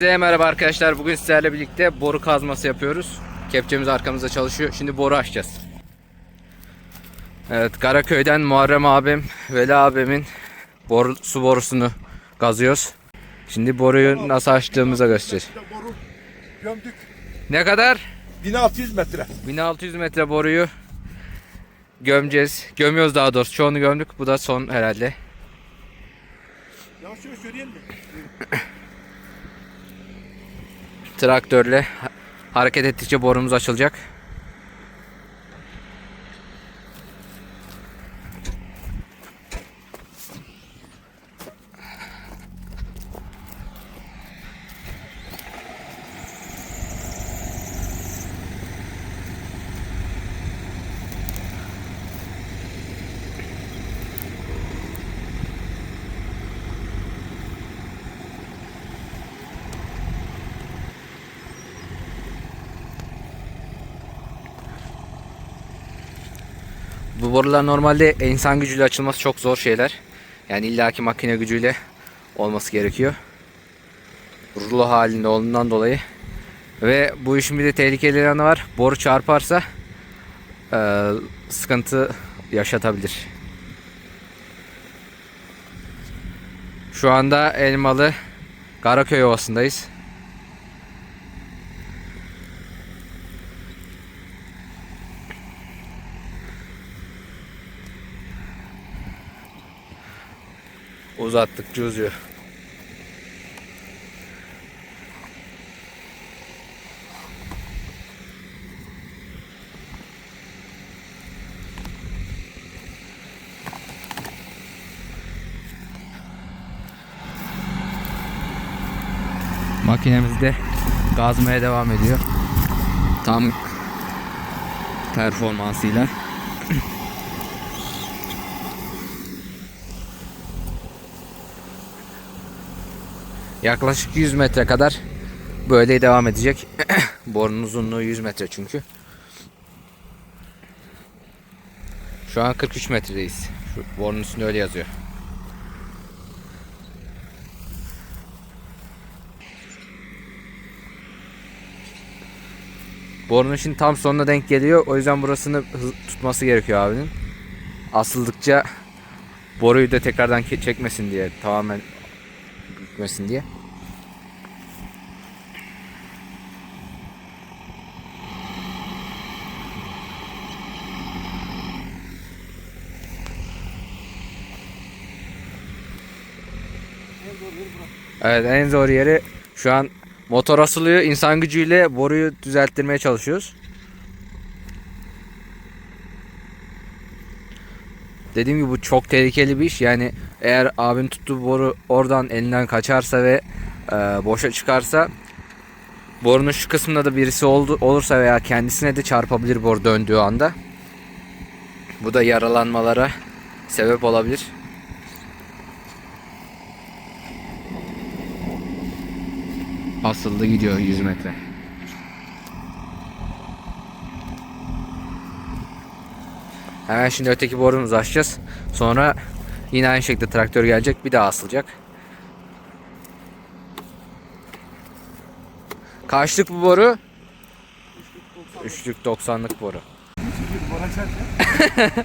Size merhaba arkadaşlar. Bugün sizlerle birlikte boru kazması yapıyoruz. Kepçemiz arkamızda çalışıyor. Şimdi boru açacağız. Evet, Karaköy'den Muharrem abim, Veli abimin boru, su borusunu kazıyoruz. Şimdi boruyu nasıl açtığımızı göstereceğiz. Boru gömdük. Ne kadar? 1600 metre. 1600 metre boruyu gömeceğiz. Gömüyoruz daha doğrusu. Çoğunu gömdük. Bu da son herhalde. Yavaş yavaş yürüyelim mi? Traktörle ha- hareket ettikçe borumuz açılacak. Bu borular normalde insan gücüyle açılması çok zor şeyler. Yani illaki makine gücüyle olması gerekiyor. Rulo halinde olduğundan dolayı. Ve bu işin bir de tehlikeli yanı var. Boru çarparsa eee, sıkıntı yaşatabilir. Şu anda Elmalı Karaköy Ovası'ndayız. Uzattıkça uzuyor. Makinemiz de gazmaya devam ediyor. Tam performansıyla. Yaklaşık 100 metre kadar böyle devam edecek. Borunun uzunluğu 100 metre çünkü. Şu an 43 metredeyiz. Şu borunun üstünde öyle yazıyor. Borunun şimdi tam sonuna denk geliyor. O yüzden burasını tutması gerekiyor abinin. Asıldıkça boruyu da tekrardan çekmesin diye tamamen gitmesin diye. Evet en zor yeri şu an motor asılıyor. İnsan gücüyle boruyu düzelttirmeye çalışıyoruz. Dediğim gibi bu çok tehlikeli bir iş. Yani eğer abin tuttuğu boru oradan elinden kaçarsa ve e, boşa çıkarsa borunun şu kısmında da birisi oldu, olursa veya kendisine de çarpabilir boru döndüğü anda. Bu da yaralanmalara sebep olabilir. Asıldı gidiyor 100 metre. Hemen şimdi öteki borumuzu açacağız. Sonra yine aynı şekilde traktör gelecek bir daha asılacak. Kaçlık bu boru? Üçlük 90'lık boru. Şimdi boru açarken.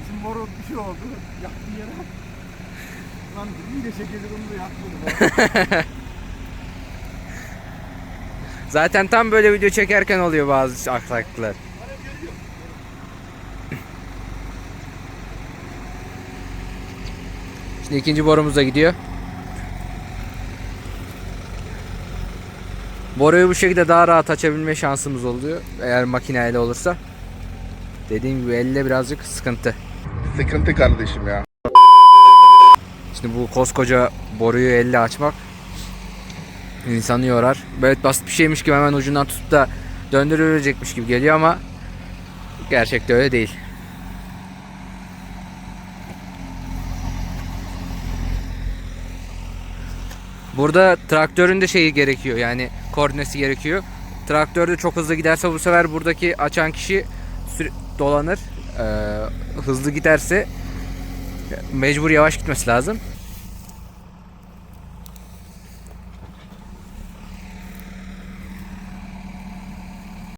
Bizim boru bir şey oldu. Yaktı yere. Lan dedim iyice çekildi bunu da yakmadı. Zaten tam böyle video çekerken oluyor bazı aksaklıklar. Şimdi ikinci borumuz da gidiyor. Boruyu bu şekilde daha rahat açabilme şansımız oluyor. Eğer makineyle olursa. Dediğim gibi elle birazcık sıkıntı. Sıkıntı kardeşim ya. Şimdi bu koskoca boruyu elle açmak insanı yorar. Böyle basit bir şeymiş gibi hemen ucundan tutup da döndürülecekmiş gibi geliyor ama gerçekte öyle değil. Burada traktörün de şeyi gerekiyor yani koordinesi gerekiyor. Traktörde çok hızlı giderse bu sefer buradaki açan kişi dolanır. Ee, hızlı giderse mecbur yavaş gitmesi lazım.